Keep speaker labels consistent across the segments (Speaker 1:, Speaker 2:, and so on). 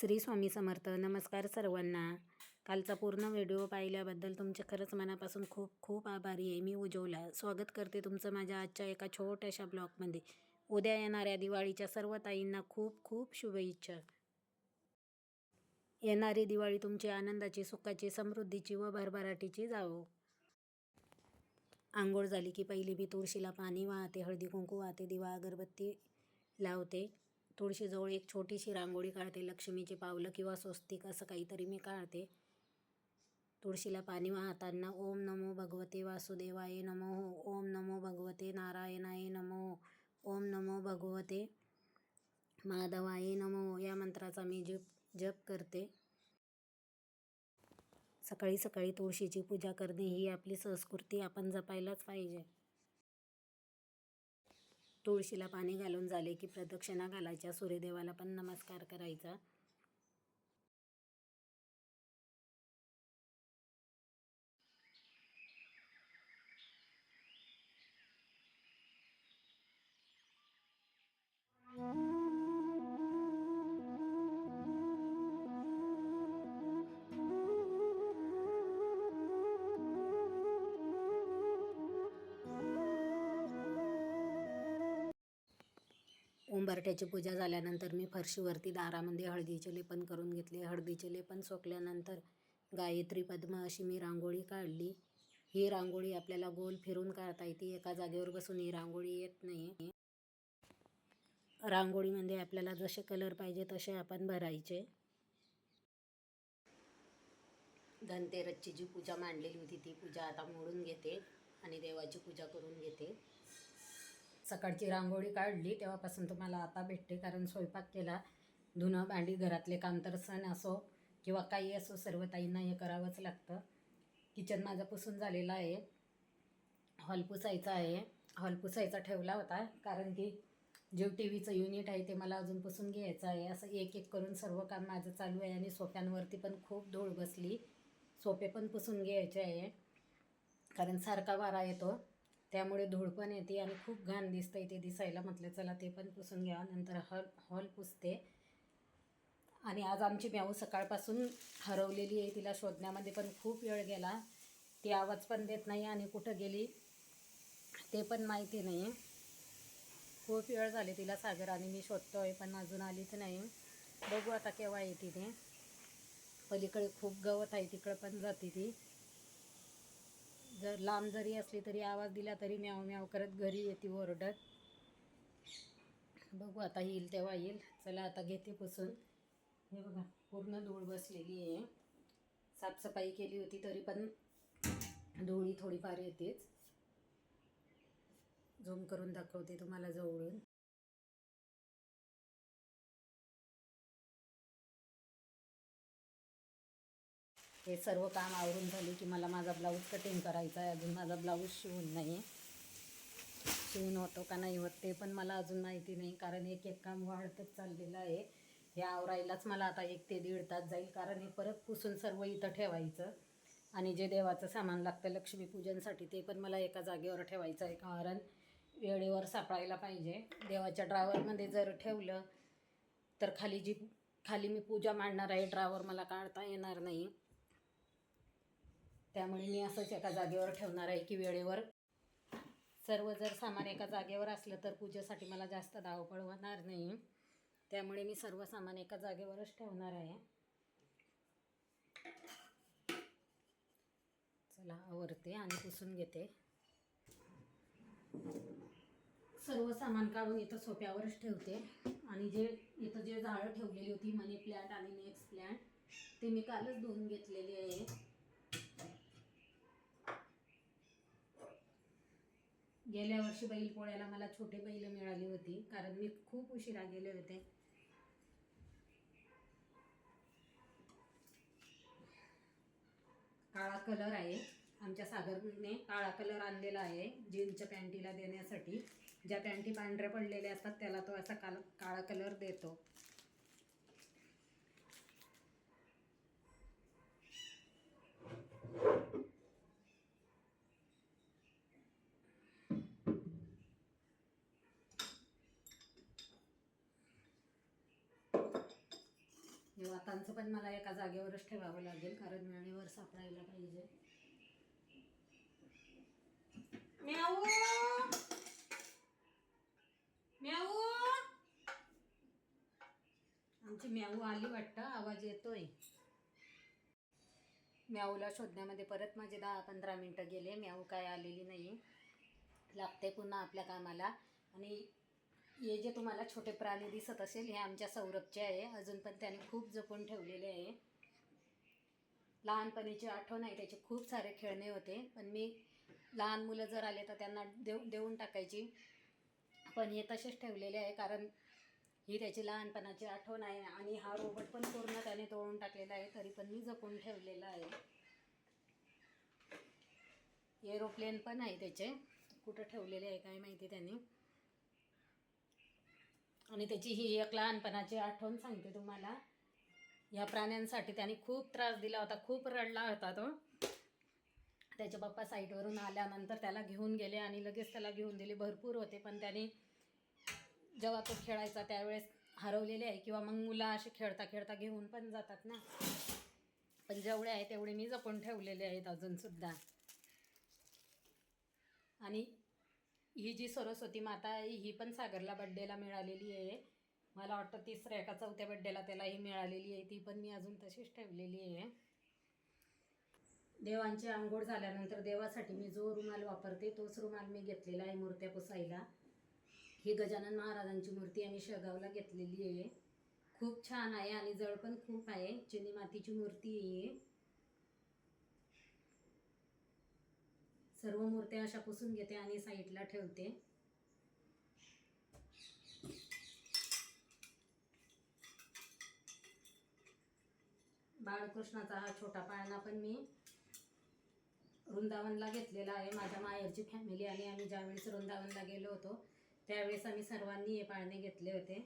Speaker 1: श्री स्वामी समर्थ. नमस्कार सर्वांना. कालचा पूर्ण व्हिडिओ पाहिल्याबद्दल तुमचे खरंच मनापासून खूप खूप आभारी आहे. मी उजवला स्वागत करते तुमचं माझ्या आजच्या एका छोट्याशा ब्लॉगमध्ये. उद्या येणाऱ्या दिवाळीच्या सर्व ताईंना खूप खूप शुभेच्छा. येणारी दिवाळी तुमची आनंदाची सुखाची समृद्धीची व भरभराटीची जावो. आंघोळ झाली की पहिली मी तुळशीला पाणी वाहते हळदी कुंकू वाहते दिवा अगरबत्ती लावते. तुळशीजवळ एक छोटीशी रांगोळी काढते लक्ष्मीचे पावलं किंवा स्वस्तिक असं काहीतरी मी काढते. तुळशीला पाणी वाहताना ओम नमो भगवते वासुदेवाय नमो ओम नमो भगवते नारायणाय नमो ओम नमो भगवते माधवाय नमो या मंत्राचा मी जप जप करते. सकाळी सकाळी तुळशीची पूजा करणे ही आपली संस्कृती आपण जपायलाच पाहिजे. तुळशीला पाणी घालून झाले की प्रदक्षिणा घालायच्या सूर्यदेवाला पण नमस्कार करायचा. उंबरठ्याची पूजा झाल्यानंतर मी फरशीवरती दारामध्ये हळदीचे लेपन करून घेतले. हळदीचे लेपन सोकल्यानंतर गायत्री पद्म अशी मी रांगोळी काढली. ही रांगोळी आपल्याला गोल फिरून काढता येते. एका जागेवर बसून ही रांगोळी येत नाही. रांगोळीमध्ये म्हणजे आपल्याला जसे कलर पाहिजे तसे आपण भरायचे. धनतेरसची जी पूजा मांडलेली होती ती पूजा आता मोडून घेते आणि देवाची पूजा करून घेते. सकाळची रांगोळी काढली. तेव्हापासून तुम्हाला आता भेटते. कारण स्वयंपाक केला. धुणं भांडी घरातले काम तर सण असो किंवा काही असो सर्व ताईंना हे करावंच लागतं. किचन माझा पुसून झालेला आहे. हॉल पुसायचा आहे. हॉल पुसायचा ठेवला होता. कारण की जे टी व्हीचं युनिट आहे ते मला अजून पुसून घ्यायचं आहे. असं एक एक करून सर्व काम माझं चालू आहे आणि सोफ्यांवरती पण खूप धूळ बसली. सोफे पण पुसून घ्यायचे आहे. कारण सारखा वारा येतो. त्यामुळे धूळ पण येते आणि खूप घाण दिसतं ते दिसायला. म्हटलं चला ते पण पुसून घ्या नंतर हॉल हॉल पुसते. आणि आज आमची म्याऊ सकाळपासून हरवलेली आहे. तिला शोधण्यामध्ये पण खूप वेळ गेला. ती आवाज पण देत नाही आणि कुठं गेली ते पण माहिती नाही. खूप वेळ झाले तिला सागर आणि मी शोधतो आहे पण अजून आलीच नाही. बघू आता केव्हा येते ते. पलीकडे खूप गवत आहे तिकडं पण जाते ती. जर लांब जरी असली तरी आवाज दिला तरी म्याव म्याव करत घरी येते ओरडत. बघू आता येईल तेव्हा येईल. चला आता घेते पुसून. हे बघा पूर्ण धूळ बसलेली आहे. साफसफाई केली होती तरी पण धुळी थोडीफार येतेच. झूम करून दाखवते तुम्हाला जवळून. हे सर्व काम आवरून झाले की मला माझा ब्लाऊज कटिंग करायचा आहे. अजून माझा ब्लाऊज शिवून नाही. शिवून होतो का नाही होत ते पण मला अजून माहिती नाही. कारण एक एक काम वाढतच चाललेलं आहे. हे आवरायलाच मला आता एक ते दीड तास जाईल. कारण हे परत पुसून सर्व इथं ठेवायचं. आणि जे देवाचं सामान लागतं लक्ष्मीपूजनसाठी ते पण मला एका जागेवर ठेवायचं आहे. कारण वेळेवर सापडायला पाहिजे. देवाच्या ड्रावरमध्ये जर ठेवलं तर खाली जी खाली मी पूजा मांडणार आहे ड्रावर मला काढता येणार नाही. त्यामुळे मी असंच एका जागेवर ठेवणार आहे की वेळेवर. सर्व जर सामान एका जागेवर असलं तर पूजेसाठी मला जास्त धावपळ होणार नाही. त्यामुळे मी सर्व सामान एका जागेवरच ठेवणार आहे. चला आवरते आणि पुसून घेते. सर्व सामान काढून इथं सोप्यावरच ठेवते. आणि जे इथं जे झाडं ठेवलेली होती मनी प्लॅन्ट आणि नेक्स्ट प्लॅन्ट ते मी कालच धुवून घेतलेली आहे. गेल्या वर्षी बैल पोळ्याला मला छोटे बैल मिळाली होती कारण मी खूप उशिरा गेले होते. काळा कलर आहे आमच्या सागरने काळा कलर आणलेला आहे जीन्सच्या पॅन्टीला देण्यासाठी. ज्या पॅन्टी पांढऱ्या पडलेल्या असतात त्याला तो असा काल काळा कलर देतो. वातांचं पण मला एका जागेवरच ठेवावं लागेल कारण वेळेवर सापडायला पाहिजे. म्याऊ! म्याऊ! आमची म्याऊ आली वाटतं आवाज येतोय. म्याऊला शोधण्यामध्ये परत माझे दहा पंधरा मिनटं गेले म्याऊ काय आलेली नाही. लागते पुन्हा आपल्या कामाला. आणि हे जे तुम्हाला छोटे प्राणी दिसत असेल हे आमच्या सौरभचे आहे. अजून पण त्याने खूप जपून ठेवलेले आहे. लहानपणीची आठवण आहे त्याचे खूप सारे खेळणे होते. पण मी लहान मुलं जर आले तर त्यांना देऊ देऊन टाकायची. पण हे तसेच ठेवलेले आहे कारण ही त्याची लहानपणाची आठवण आहे आणि हा रोबोट पण पूर्ण त्याने तोडून टाकलेला आहे तरी पण मी जपून ठेवलेला आहे. एरोप्लेन पण आहे त्याचे. कुठं ठेवलेले आहे काय माहिती त्यांनी. आणि त्याची ही एक लहानपणाची आठवण सांगते तुम्हाला. या प्राण्यांसाठी त्याने खूप त्रास दिला होता खूप रडला होता तो. त्याचे पप्पा साईटवरून आल्यानंतर त्याला घेऊन गेले आणि लगेच त्याला घेऊन दिले. भरपूर होते पण त्याने जेव्हा तो खेळायचा त्यावेळेस हरवलेले आहे किंवा मग मुलं असे खेळता खेळता घेऊन पण जातात ना. पण जेवढे आहे तेवढे मी जपून ठेवलेले आहेत अजूनसुद्धा आणि ही जी सरस्वती माता आहे ही पण सागरला बड्डेला मिळालेली आहे. मला वाटतं तिसऱ्या का चौथ्या बड्डेला त्याला ही मिळालेली आहे ती पण मी अजून तशीच ठेवलेली आहे. देवांची आंघोळ झाल्यानंतर देवासाठी मी जो रुमाल वापरते तोच रुमाल मी घेतलेला आहे मूर्त्या पुसायला. ही गजानन महाराजांची मूर्ती आम्ही शेगावला घेतलेली आहे. खूप छान आहे आणि जळ पण खूप आहे. चिनी मातीची मूर्ती आहे सर्व मूर्त्या अशा पुसून घेते आणि साईडला ठेवते. बाळकृष्णाचा हा छोटा पाळणा पण मी वृंदावनला घेतलेला आहे. माझ्या माहेरची फॅमिली आणि आम्ही ज्यावेळेस वृंदावनला गेलो होतो त्यावेळेस आम्ही सर्वांनी हे पाळणे घेतले होते.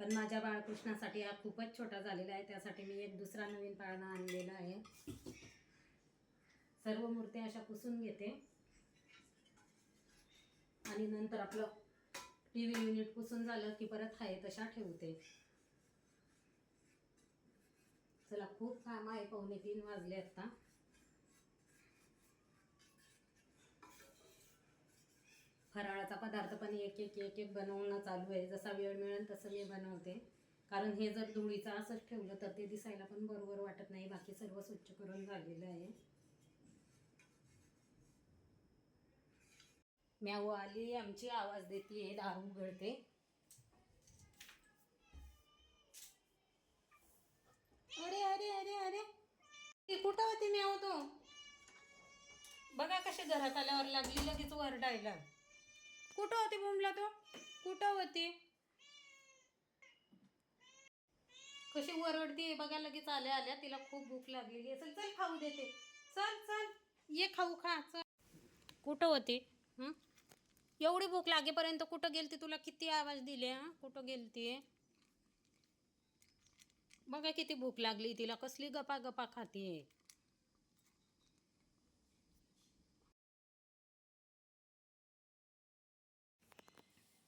Speaker 1: पण माझ्या बाळकृष्णासाठी हा खूपच छोटा झालेला आहे. त्यासाठी मी एक दुसरा नवीन पाळणा आणलेला आहे. सर्व मूर्त्या अशा पुसून घेते. आणि नंतर आपलं टी व्ही युनिट पुसून झालं की परत आहे तशा ठेवते. चला खूप काम आहे पाहुणे तीन वाजले आत्ता फराळाचा पदार्थ पण एक एक एक एक बनवणं चालू आहे. जसा वेळ मिळेल तसं मी बनवते. कारण हे जर धुळीचं असंच ठेवलं तर ते दिसायला पण बरोबर वाटत नाही. बाकी सर्व स्वच्छ करून झालेलं आहे. म्याऊ आली आमची आवाज देते दारू उघडते अरे अरे अरे अरे. ती कुठं होती म्याऊ तो? बघा कशी घरात आल्यावर लागली लगेच वरडायला. कुठं होती बुमला तो? कुठं होती? कशी वरडते बघा लगेच आल्या आल्या. तिला खूप भूक लागलेली असेल चल खाऊ देते. चल चल. ये खाऊ खा चल. कुठं होती? एवढी भूक लागेपर्यंत कुठं गेलती तुला? किती आवाज दिले हा? कुठं गेलती? बघा किती भूक लागली तिला. कसली गपा गपा खाते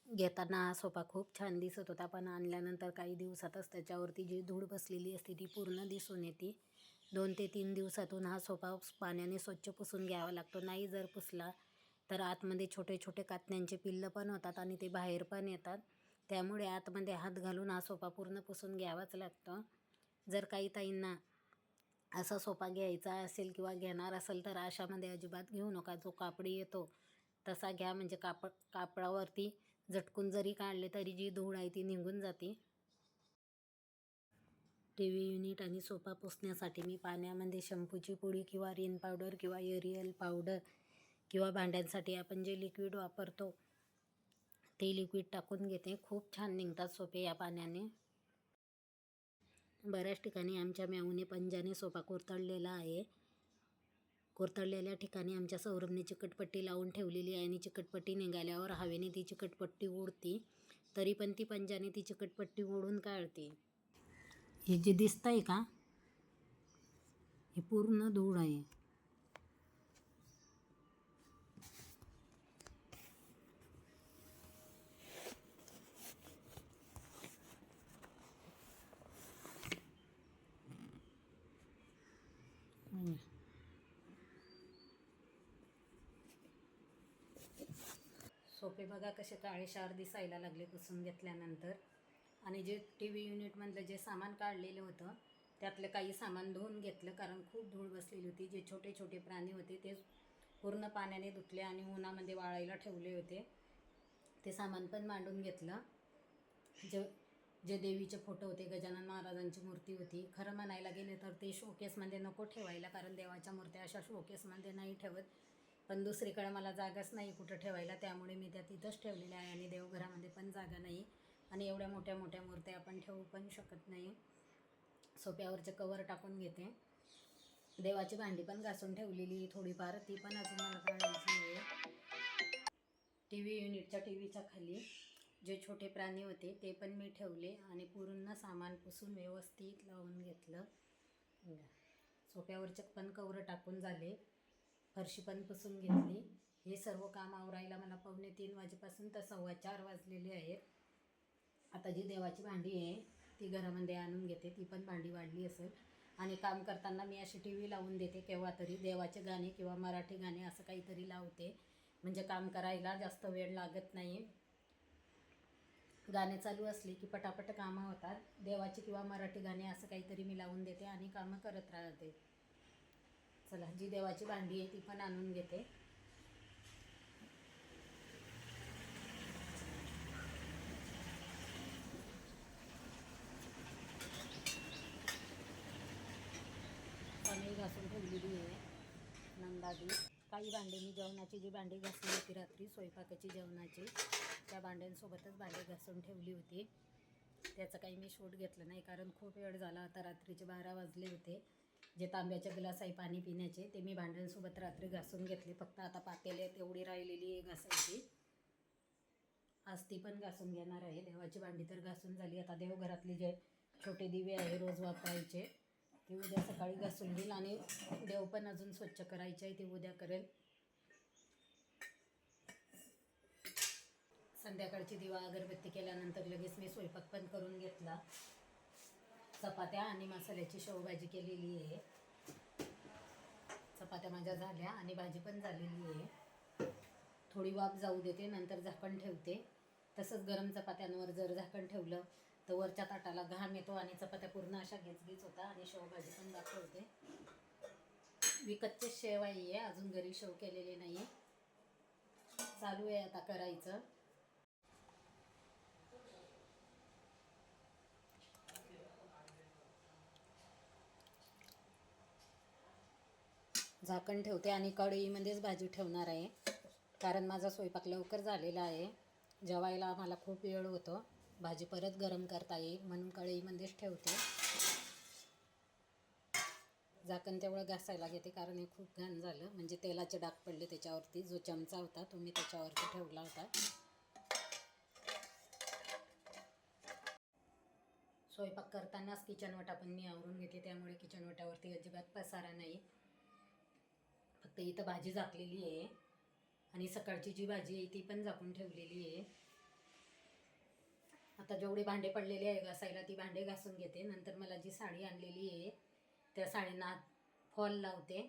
Speaker 1: घेताना हा सोफा खूप छान दिसत होता पण आणल्यानंतर काही दिवसातच त्याच्यावरती जी धूळ बसलेली असते ती पूर्ण दिसून येते. दोन ते तीन दिवसातून हा सोफा पाण्याने स्वच्छ पुसून घ्यावा लागतो. नाही जर पुसला तर आतमध्ये छोटे छोटे कातण्यांचे पिल्लं पण होतात आणि ते बाहेर पण येतात. त्यामुळे आतमध्ये हात घालून हा सोफा पूर्ण पुसून घ्यावाच लागतो. जर काही ताईंना असा सोफा घ्यायचा असेल किंवा घेणार असेल तर अशामध्ये अजिबात घेऊ नका. जो कापडी येतो तसा घ्या. म्हणजे कापड कापडावरती झटकून जरी काढले तरी जी धूळ आहे ती निघून जाते. टी व्ही युनिट आणि सोफा पुसण्यासाठी मी पाण्यामध्ये शॅम्पूची पुडी किंवा रिन पावडर किंवा एरियल पावडर किंवा भांड्यांसाठी आपण जे लिक्विड वापरतो ते लिक्विड टाकून घेते. खूप छान निघतात सोपे या पाण्याने. बऱ्याच ठिकाणी आमच्या म्याऊने पंजाने सोफा कोरतडलेला आहे. कोरतडलेल्या ठिकाणी आमच्या सौरभने चिकटपट्टी लावून ठेवलेली आहे आणि चिकटपट्टी निघाल्यावर हवेने ती चिकटपट्टी उडती तरी पण ती पंजाने ती चिकटपट्टी ओढून काढते. हे जे आहे का? हे पूर्ण धूळ आहे. सोपे बघा कसे काळेशार दिसायला लागले पुसून घेतल्यानंतर. आणि जे टी व्ही युनिटमधलं जे सामान काढलेलं होतं त्यातलं काही सामान धुवून घेतलं कारण खूप धूळ बसलेली होती. जे छोटे छोटे प्राणी होते ते पूर्ण पाण्याने धुतले आणि उन्हामध्ये वाळायला ठेवले होते. ते सामान पण मांडून घेतलं. जे जे देवीचे फोटो होते गजानन महाराजांची मूर्ती होती. खरं म्हणायला गेले तर ते शोकेसमध्ये नको ठेवायला कारण देवाच्या मूर्त्या अशा शोकेसमध्ये नाही ठेवत. पण दुसरीकडे मला जागाच नाही कुठं ठेवायला त्यामुळे मी त्या तिथंच ठेवलेल्या आहे आणि देवघरामध्ये पण जागा नाही. आणि एवढ्या मोठ्या मोठ्या मूर्त्या आपण ठेवू पण शकत नाही. सोप्यावरचे कवर टाकून घेते. देवाची भांडी पण घासून ठेवलेली थोडीफार ती पण अजून मला काढायची आहे टी व्ही युनिटच्या टी व्हीच्या खाली जे छोटे प्राणी होते ते पण मी ठेवले आणि पूर्ण सामान पुसून व्यवस्थित लावून घेतलं. सोप्यावरचे सोफ्यावरचे पण कवर टाकून झाले. फरशी पण पुसून घेतली. हे सर्व काम आवरायला मला पावणे तीन वाजेपासून तर सव्वा चार वाजलेले आहेत. आता जी देवाची भांडी आहे ती घरामध्ये आणून घेते. ती पण भांडी वाढली असेल. आणि काम करताना मी अशी टी व्ही लावून देते केव्हा तरी देवाचे गाणे किंवा मराठी गाणे असं काहीतरी लावते. म्हणजे काम करायला जास्त वेळ लागत नाही. गाणे चालू असले की पटापट कामं होतात. देवाची किंवा मराठी गाणे असं काहीतरी मी लावून देते आणि कामं करत राहते. चला जी देवाची भांडी आहे ती पण आणून घेते. पाणी घासून ठेवलेली आहे नंदादी. काही भांडे मी जेवणाची जी भांडी घासली होती रात्री स्वयंपाकाची जेवणाची त्या भांड्यांसोबतच भांडी घासून ठेवली होती. त्याचं काही मी शूट घेतलं नाही कारण खूप वेळ झाला आता रात्रीचे बारा वाजले होते. जे तांब्याच्या ग्लास आहे पाणी पिण्याचे ते मी भांड्यांसोबत रात्री घासून घेतले. फक्त आता पातेले तेवढी राहिलेली आहे घासायची. आज ती पण घासून घेणार आहे. देवाची भांडी तर घासून झाली. आता देवघरातले जे छोटे दिवे आहे रोज वापरायचे ते उद्या सकाळी घासून घेईल आणि देव पण अजून स्वच्छ करायचे आहे ते उद्या करेल. संध्याकाळची दिवा अगरबत्ती केल्यानंतर लगेच मी स्वयंपाक पण करून घेतला. चपात्या आणि मसाल्याची शेवभाजी केलेली आहे. चपात्या माझ्या झाल्या आणि भाजी पण झालेली आहे. थोडी वाफ जाऊ देते नंतर झाकण ठेवते. तसंच गरम चपात्यांवर जर झाकण ठेवलं तर वरच्या ताटाला घाम येतो आणि चपात्या पूर्ण अशा घेचगीच होता आणि शेवभाजी पण दाखवते. विकतचे शेव आहे अजून घरी शेव केलेले नाही चालू आहे आता करायचं. झाकण ठेवते आणि कढईमध्येच भाजी ठेवणार आहे. कारण माझा स्वयंपाक लवकर झालेला आहे. जेवायला मला खूप वेळ होतो. भाजी परत गरम करता येईल म्हणून कढईमध्येच ठेवते. झाकण तेवढं घासायला घेते कारण हे खूप घाण झालं. म्हणजे तेलाचे डाग पडले त्याच्यावरती. जो चमचा होता तो मी त्याच्यावरती ठेवला होता. स्वयंपाक करतानाच किचन वाटा पण मी आवरून घेते. त्यामुळे किचन अजिबात पसारा नाही. फक्त इथं भाजी झाकलेली आहे. आणि सकाळची जी भाजी आहे ती पण झाकून ठेवलेली आहे. आता जेवढे भांडे पडलेले आहे घासायला ती भांडे घासून घेते. नंतर मला जी साडी आणलेली आहे त्या साडींना फॉल लावते.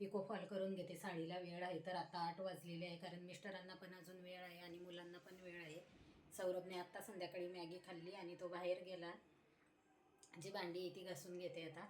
Speaker 1: पिको फॉल करून घेते. साडीला वेळ आहे तर आता आठ वाजलेले आहे कारण मिस्टरांना पण अजून वेळ आहे आणि मुलांना पण वेळ आहे. सौरभने आत्ता संध्याकाळी मॅगी खाल्ली आणि तो बाहेर गेला. जी भांडी आहे ती घासून घेते आता.